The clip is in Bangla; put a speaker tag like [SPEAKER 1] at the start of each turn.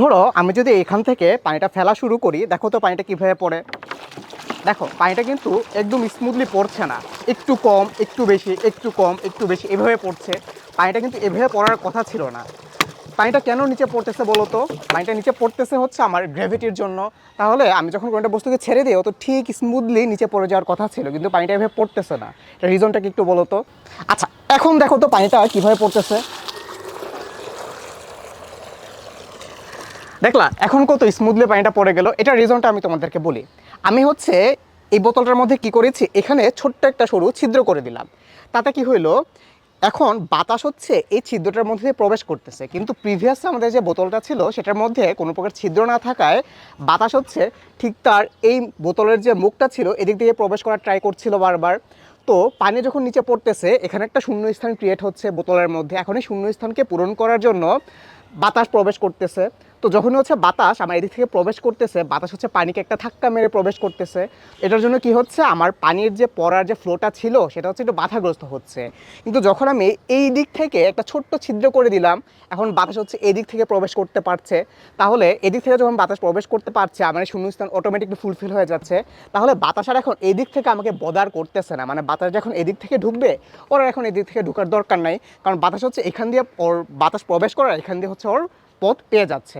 [SPEAKER 1] ধরো, আমি যদি এখান থেকে পানিটা ফেলা শুরু করি, দেখো তো পানিটা কীভাবে পড়ে। দেখো, পানিটা কিন্তু একদম স্মুথলি পড়ছে না। একটু কম, একটু বেশি, একটু কম, একটু বেশি, এভাবে পড়ছে। পানিটা কিন্তু এভাবে পড়ার কথা ছিল না। পানিটা কেন নিচে পড়তেছে বলো তো? পানিটা নিচে পড়তেছে হচ্ছে আমার গ্র্যাভিটির জন্য। তাহলে আমি যখন কোনো একটা বস্তুকে ছেড়ে দিই তো ঠিক স্মুথলি নিচে পড়ে যাওয়ার কথা ছিল, কিন্তু পানিটা এভাবে পড়তেছে না। রিজনটা কি একটু বলো তো? আচ্ছা এখন দেখো তো পানিটা কীভাবে পড়তেছে। দেখলা, এখন কত স্মুথলি পানিটা পড়ে গেল, এটা রিজনটা আমি তোমাদেরকে বলি। আমি হচ্ছে এই বোতলটার মধ্যে কি করেছি, এখানে ছোট্ট একটা সরু ছিদ্র করে দিলাম। তাতে কি হইল, এখন বাতাস হচ্ছে এই ছিদ্রটার মধ্যে দিয়ে প্রবেশ করতেছে। কিন্তু প্রিভিয়াস আমাদের যে বোতলটা ছিল, সেটার মধ্যে কোনো প্রকার ছিদ্র না থাকায় বাতাস হচ্ছে ঠিক তার এই বোতলের যে মুখটা ছিল, এদিক দিয়ে প্রবেশ করার ট্রাই করছিল বারবার। তো পানি যখন নিচে পড়তেছে, এখানে একটা শূন্য স্থান ক্রিয়েট হচ্ছে বোতলের মধ্যে। এখন এই শূন্য স্থানকে পূরণ করার জন্য বাতাস প্রবেশ করতেছে। তো যখনই হচ্ছে বাতাস আমার এদিক থেকে প্রবেশ করতেছে, বাতাস হচ্ছে পানিকে একটা ধাক্কা মেরে প্রবেশ করতেছে। এটার জন্য কি হচ্ছে? আমার পানির যে পড়ার যে ফ্লোটা ছিল, সেটা হচ্ছে একটু বাধাগ্রস্ত হচ্ছে। কিন্তু যখন আমি এই দিক থেকে একটা ছোট্ট ছিদ্র করে দিলাম, এখন বাতাস হচ্ছে এদিক থেকে প্রবেশ করতে পারছে। তাহলে এদিক থেকে যখন বাতাস প্রবেশ করতে পারছে, আমার শূন্যস্থান অটোমেটিকলি ফুলফিল হয়ে যাচ্ছে। তাহলে বাতাস আর এখন এদিক থেকে আমাকে বদার করতেছে না। মানে বাতাস যখন এদিক থেকে ঢুকবে, ওর এখন এদিক থেকে ঢুকার দরকার নাই। কারণ বাতাস হচ্ছে এখান দিয়ে ওর বাতাস প্রবেশ করার, এখান দিয়ে হচ্ছে ওর পথ পেয়ে যাচ্ছে।